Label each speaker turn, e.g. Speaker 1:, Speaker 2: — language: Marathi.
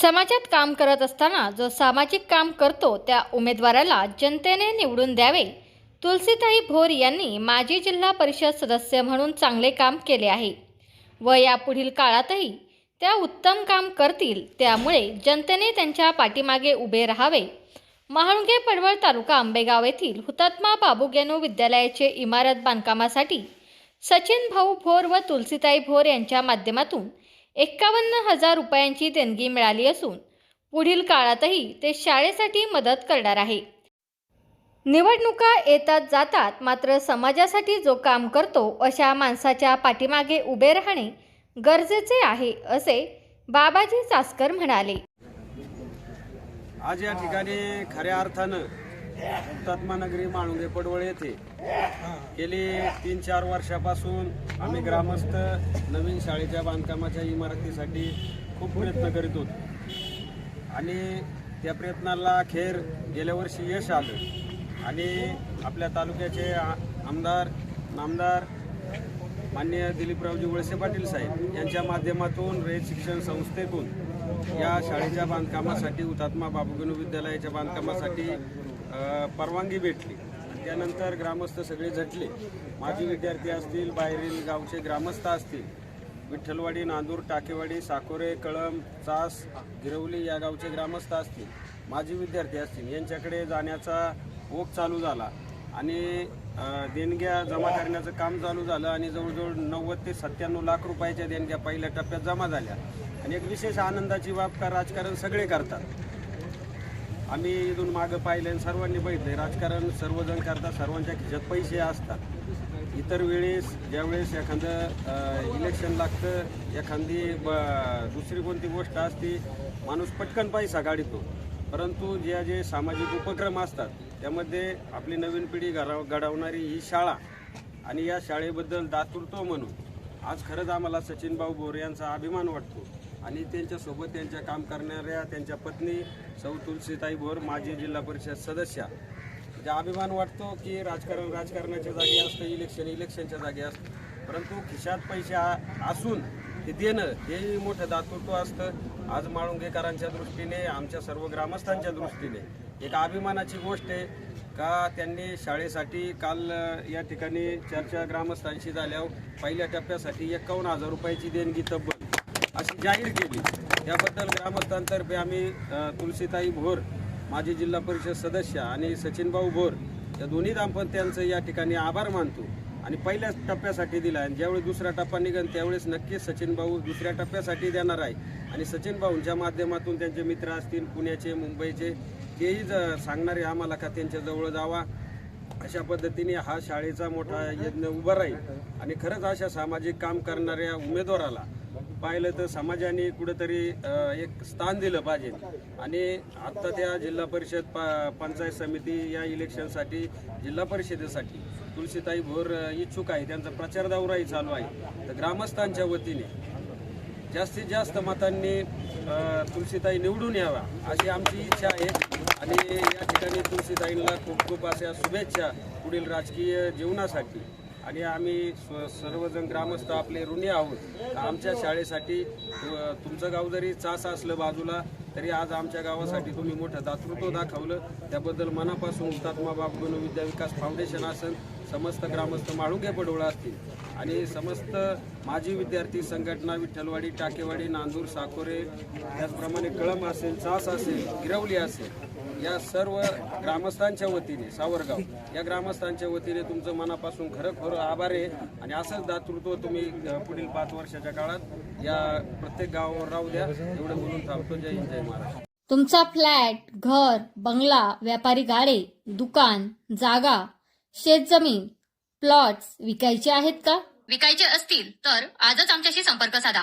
Speaker 1: समाजात काम करत असताना जो सामाजिक काम करतो त्या उमेदवाराला जनतेने निवडून द्यावे. तुलसीताई भोर यांनी माजी जिल्हा परिषद सदस्य म्हणून चांगले काम केले आहे. व यापुढील काळातही त्या उत्तम काम करतील त्यामुळे जनतेने त्यांच्या पाठीमागे उभे राहावे. महाळुंगे पडवळ तालुका आंबेगाव येथील हुतात्मा बाबूगेनू विद्यालयाचे इमारत बांधकामासाठी सचिन भाऊ भोर व तुलसीताई भोर यांच्या माध्यमातून एक्कावन्न हजार रुपयांची देणगी मिळाली असून पुढील काळातही ते शाळेसाठी मदत करणार आहे. निवडणुका येतात जातात मात्र समाजासाठी जो काम करतो अशा माणसाच्या पाठीमागे उभे राहणे गरजेचे आहे असे बाबाजी चासकर म्हणाले.
Speaker 2: आज या ठिकाणी खऱ्या अर्थानं हुतात्मानगरी माळुंगे पडवळ येथे गेली तीन चार वर्षापासून आम्ही ग्रामस्थ नवीन शाळेच्या बांधकामाच्या इमारतीसाठी खूप प्रयत्न करीत होतो. आणि त्या प्रयत्नाला अखेर गेल्या वर्षी यश आलं. आणि आपल्या तालुक्याचे आमदार नामदार माननीय दिलीपरावजी वळसे पाटील साहेब यांच्या माध्यमातून रयत शिक्षण संस्थेतून या शाळेच्या बांधकामासाठी हुतात्मा बाबूगणू विद्यालयाच्या बांधकामासाठी परवानगी भेटली. त्यानंतर ग्रामस्थ सगळे झटले. माजी विद्यार्थी असतील बाहेरील गावचे ग्रामस्थ असतील. विठ्ठलवाडी नांदूर टाकेवाडी साकोरे कळम चास गिरवली या गावचे ग्रामस्थ असतील माजी विद्यार्थी असतील यांच्याकडे जाण्याचा ओघ चालू झाला. आणि देणग्या जमा करण्याचं काम चालू झालं आणि जवळजवळ नव्वद ते सत्त्याण्णव लाख रुपयाच्या देणग्या पहिल्या टप्प्यात जमा झाल्या. आणि एक विशेष आनंदाची बाब का राजकारण सगळे करतात. आम्ही इथून मागं पाहिलं आणि सर्वांनी बघितलं राजकारण सर्वजण करतात सर्वांच्या खिशात पैसे असतात. इतर वेळेस ज्यावेळेस एखादं इलेक्शन लागतं एखादी ब दुसरी कोणती गोष्ट असते माणूस पटकन पैसा काढतो. परंतु ज्या जे सामाजिक उपक्रम असतात त्यामध्ये आपली नवीन पिढी घडव घडवणारी ही शाळा आणि या शाळेबद्दल दातुरतो म्हणून. आज खरंच आम्हाला सचिन भाऊ बोरे यांचा अभिमान वाटतो. आणि त्यांच्यासोबत त्यांच्या काम करणाऱ्या त्यांच्या पत्नी सौ तुलसीताई भोर माजी जिल्हा परिषद सदस्या. ज्या म्हणजे अभिमान वाटतो की राजकारण राजकारणाच्या जागी असतं इलेक्शन इलेक्शनच्या जागी असतं. परंतु खिशात पैसे आ- असून ते देणं हेही मोठं दातृत्व असतं. आज माळुंगेकरांच्या दृष्टीने आमच्या सर्व ग्रामस्थांच्या दृष्टीने एक अभिमानाची गोष्ट आहे का त्यांनी शाळेसाठी काल या ठिकाणी चर्चा ग्रामस्थांशी झाल्यावर पहिल्या टप्प्यासाठी एकावन्न हजार रुपयाची देणगी तब्बल अशी जाहीर केली. त्याबद्दल ग्रामस्थांतर्फे आम्ही तुलसीताई भोर माजी जिल्हा परिषद सदस्य आणि सचिनभाऊ भोर या दोन्ही दाम्पत्यांचं या ठिकाणी आभार मानतो आणि पहिल्याच टप्प्यासाठी दिला आणि ज्यावेळी दुसरा टप्पा निघेल त्यावेळेस नक्कीच सचिन भाऊ दुसऱ्या टप्प्यासाठी देणार आहे. आणि सचिन भाऊंच्या माध्यमातून त्यांचे मित्र असतील पुण्याचे मुंबईचे तेही ज- सांगणारे आम्हाला का त्यांच्याजवळ जावा? अशा पद्धतीने हा शाळेचा मोठा यज्ञ उभा राहील. आणि खरंच अशा सामाजिक काम करणाऱ्या उमेदवाराला पाहिलं तर समाजाने कुठंतरी एक स्थान दिलं पाहिजे. आणि आत्ता त्या जिल्हा परिषद पा पंचायत समिती या इलेक्शनसाठी जिल्हा परिषदेसाठी तुलसीताई भोर इच्छुक आहे. त्यांचा प्रचार दौराही चालू आहे. तर ग्रामस्थांच्या वतीने जास्तीत जास्त मतांनी तुळशीताई तुलसीताई निवडून यावा अशी आमची इच्छा आहे. आणि या ठिकाणी तुळशीताईंना खूप खूप अशा शुभेच्छा पुढील राजकीय जीवनासाठी. आणि आम्ही सर्वजण ग्रामस्थ आपले ऋणी आहोत. आमच्या शाळेसाठी तुमचं गाव जरी चास असलं बाजूला तरी आज आमच्या गावासाठी तुम्ही मोठं दातृत्व दाखवलं. त्याबद्दल मनापासून हुतात्मा बाबगणू विद्या विकास फाउंडेशन असेल समस्त ग्रामस्थ माळुंगे पडोळा असतील. आणि समस्त माजी विद्यार्थी संघटना विठ्ठलवाडी टाकेवाडी नांदूर साकोरे त्याचप्रमाणे कळम असेल चास असेल गिरवली असेल या सर्व ग्रामस्थांच्या वतीने सावरगाव या ग्रामस्थांच्या वतीने तुमचं मनापासून खरं खरं आभार आहे. आणि असंच दातृत्व तुम्ही पुढील पाच वर्षाच्या काळात. या प्रत्येक गावावर राहू द्या. एवढं बोलून थांबतो. जय हिंद जय महाराष्ट्र.
Speaker 1: तुमचा फ्लॅट घर बंगला व्यापारी गाडे दुकान जागा शेतजमीन प्लॉट्स विकायचे आहेत का?
Speaker 3: विकायचे असतील तर आजच आमच्याशी संपर्क साधा.